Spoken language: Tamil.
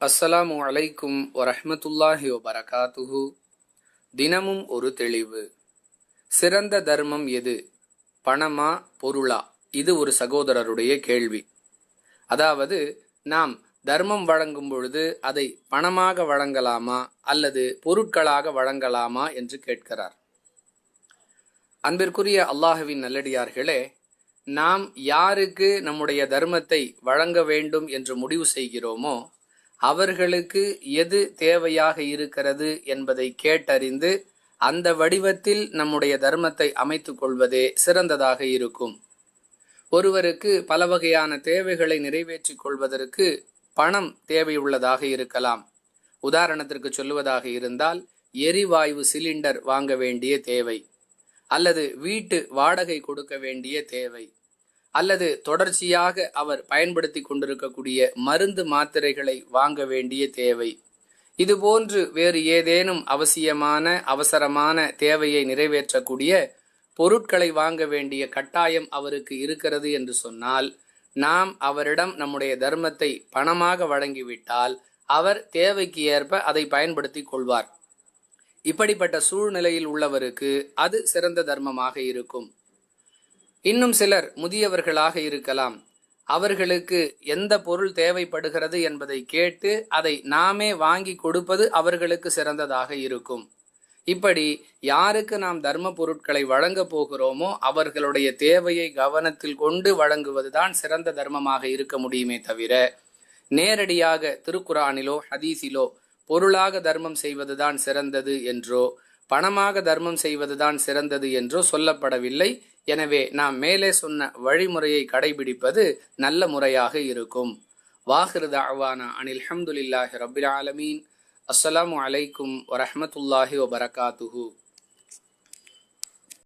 அஸ்ஸலாமு அலைக்கும் வரஹமத்துல்லாஹி வபரகாத்துஹு. தினமும் ஒரு தெளிவு. சிறந்த தர்மம் எது? பணமா பொருளா? இது ஒரு சகோதரருடைய கேள்வி. அதாவது நாம் தர்மம் வழங்கும் பொழுது அதை பணமாக வழங்கலாமா அல்லது பொருட்களாக வழங்கலாமா என்று கேட்கிறார். அன்பிற்குரிய அல்லாஹுவின் நல்லடியார்களே நாம் யாருக்கு நம்முடைய தர்மத்தை வழங்க வேண்டும் என்று முடிவு செய்கிறோமோ அவர்களுக்கு எது தேவையாக இருக்கிறது என்பதை கேட்டறிந்து அந்த வடிவத்தில் நம்முடைய தர்மத்தை அமைத்துக் கொள்வதே சிறந்ததாக இருக்கும். ஒருவருக்கு பல வகையான தேவைகளை நிறைவேற்றிக் கொள்வதற்கு பணம் தேவையுள்ளதாக இருக்கலாம். உதாரணத்திற்கு சொல்லுவதாக இருந்தால் எரிவாயு சிலிண்டர் வாங்க வேண்டிய தேவை அல்லது வீட்டு வாடகை கொடுக்க வேண்டிய தேவை. அல்லது தொடர்ச்சியாக அவர் பயன்படுத்தி கொண்டிருக்கக்கூடிய மருந்து மாத்திரைகளை வாங்க வேண்டிய தேவை. இதுபோன்று வேறு ஏதேனும் அவசியமான அவசரமான தேவையை நிறைவேற்றக்கூடிய பொருட்களை வாங்க வேண்டிய கட்டாயம் அவருக்கு இருக்கிறது என்று சொன்னால் நாம் அவரிடம் நம்முடைய தர்மத்தை பணமாக வழங்கிவிட்டால் அவர் தேவைக்கு ஏற்ப அதை பயன்படுத்தி கொள்வார். இப்படிப்பட்ட சூழ்நிலையில் உள்ளவருக்கு அது சிறந்த தர்மமாக இருக்கும். இன்னும் சிலர் முதியவர்களாக இருக்கலாம். அவர்களுக்கு எந்த பொருள் தேவைப்படுகிறது என்பதை கேட்டு அதை நாமே வாங்கி கொடுப்பது அவர்களுக்கு சிறந்ததாக இருக்கும். இப்படி யாருக்கு நாம் தர்ம பொருட்களை வழங்க போகிறோமோ அவர்களுடைய தேவையை கவனத்தில் கொண்டு வழங்குவதுதான் சிறந்த தர்மமாக இருக்க முடியுமே தவிர நேரடியாக திருக்குறானிலோ ஹதீஸிலோ பொருளாக தர்மம் செய்வதுதான் சிறந்தது என்றோ பணமாக தர்மம் செய்வதுதான் சிறந்தது என்றோ சொல்லப்படவில்லை. எனவே நாம் மேலே சொன்ன வழிமுறையை கடைபிடிப்பது நல்ல முறையாக இருக்கும். வாஹிரு அவானா அனில் ஹம்துலில்லாஹி ரபில் ஆலமீன். அஸ்ஸலாமு அலைக்கும் வரஹமத்துல்லாஹி வபரகாத்துஹூ.